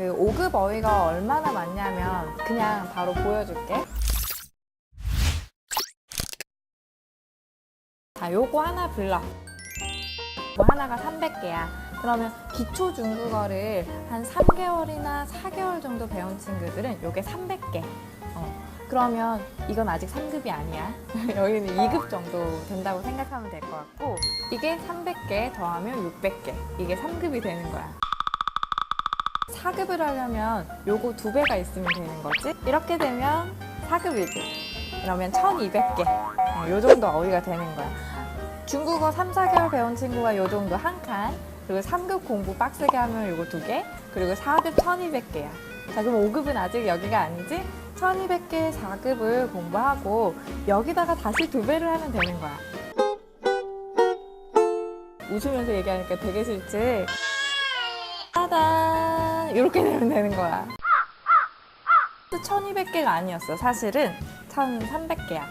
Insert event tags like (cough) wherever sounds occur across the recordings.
그 5급 어휘가 얼마나 많냐면 그냥 바로 보여줄게. 자, 요거 하나 불러. 이거 하나가 300개야. 그러면 기초 중국어를 한 3개월이나 4개월 정도 배운 친구들은 요게 300개. 어. 그러면 이건 아직 3급이 아니야. (laughs) 여기는 2급 정도 된다고 생각하면 될 것 같고 이게 300개 더하면 600개. 이게 3급이 되는 거야. 4급을 하려면 요거 두 배가 있으면 되는 거지. 이렇게 되면 4급이지. 그러면 1200개. 어, 요 정도 어휘가 되는 거야. 중국어 3, 4개월 배운 친구가 요 정도 한 칸. 그리고 3급 공부 빡세게 하면 요거 두 개. 그리고 4급 1200개야. 자, 그럼 5급은 아직 여기가 아니지? 1200개 4급을 공부하고 여기다가 다시 두 배를 하면 되는 거야. 웃으면서 얘기하니까 되게 싫지? 이렇게 되면 되는 거야. 1200개가 아니었어. 사실은 1300개야.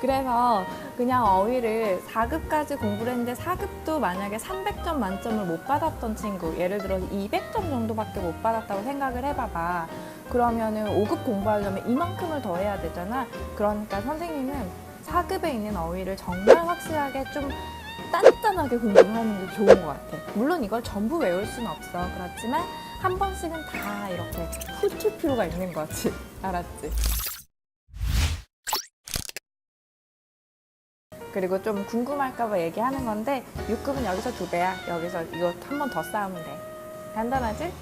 그래서 그냥 어휘를 4급까지 공부를 했는데 4급도 만약에 300점 만점을 못 받았던 친구, 예를 들어서 200점 정도밖에 못 받았다고 생각을 해봐봐. 그러면은 5급 공부하려면 이만큼을 더 해야 되잖아. 그러니까 선생님은 4급에 있는 어휘를 정말 확실하게 좀 단단하게 공부를 하는 게 좋은 것 같아. 물론 이걸 전부 외울 수는 없어. 그렇지만 한 번씩은 다 이렇게 훑을 필요가 있는 거지. (laughs) 알았지? 그리고 좀 궁금할까봐 얘기하는 건데 6급은 여기서 두 배야. 여기서 이거 한 번 더 쌓으면 돼. 간단하지?